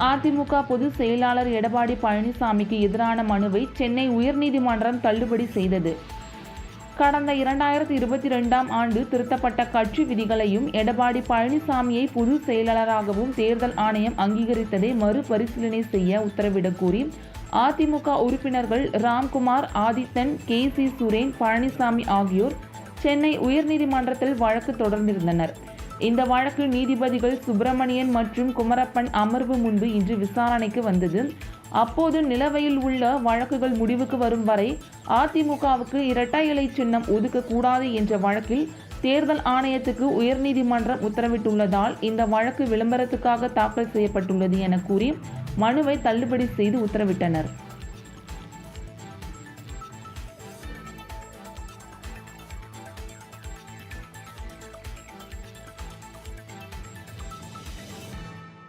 அதிமுக பொதுச் செயலாளர் எடப்பாடி பழனிசாமிக்கு எதிரான மனுவை சென்னை உயர்நீதிமன்றம் தள்ளுபடி செய்தது. கடந்த இரண்டாயிரத்தி இருபத்தி ரெண்டாம் ஆண்டு திருத்தப்பட்ட கட்சி விதிகளையும் எடப்பாடி பழனிசாமியை பொது செயலாளராகவும் தேர்தல் ஆணையம் அங்கீகரித்ததை மறுபரிசீலனை செய்ய உத்தரவிடக் கோரி அதிமுக உறுப்பினர்கள் ராம்குமார் ஆதித்தன் கே சி சுரேன் பழனிசாமி ஆகியோர் சென்னை உயர்நீதிமன்றத்தில் வழக்கு தொடர்ந்திருந்தனர். இந்த வழக்கு நீதிபதிகள் சுப்பிரமணியன் மற்றும் குமரப்பன் அமர்வு முன்பு இன்று விசாரணைக்கு வந்தது. அப்போது நிலவையில் உள்ள வழக்குகள் முடிவுக்கு வரும் வரை அதிமுகவுக்கு இரட்டை இலை சின்னம் ஒதுக்கக்கூடாது என்ற வழக்கில் தேர்தல் ஆணையத்துக்கு உயர்நீதிமன்றம் உத்தரவிட்டுள்ளதால் இந்த வழக்கு விளம்பரத்துக்காக தாக்கல் செய்யப்பட்டுள்ளது என கூறி மனுவை தள்ளுபடி செய்து உத்தரவிட்டனர்.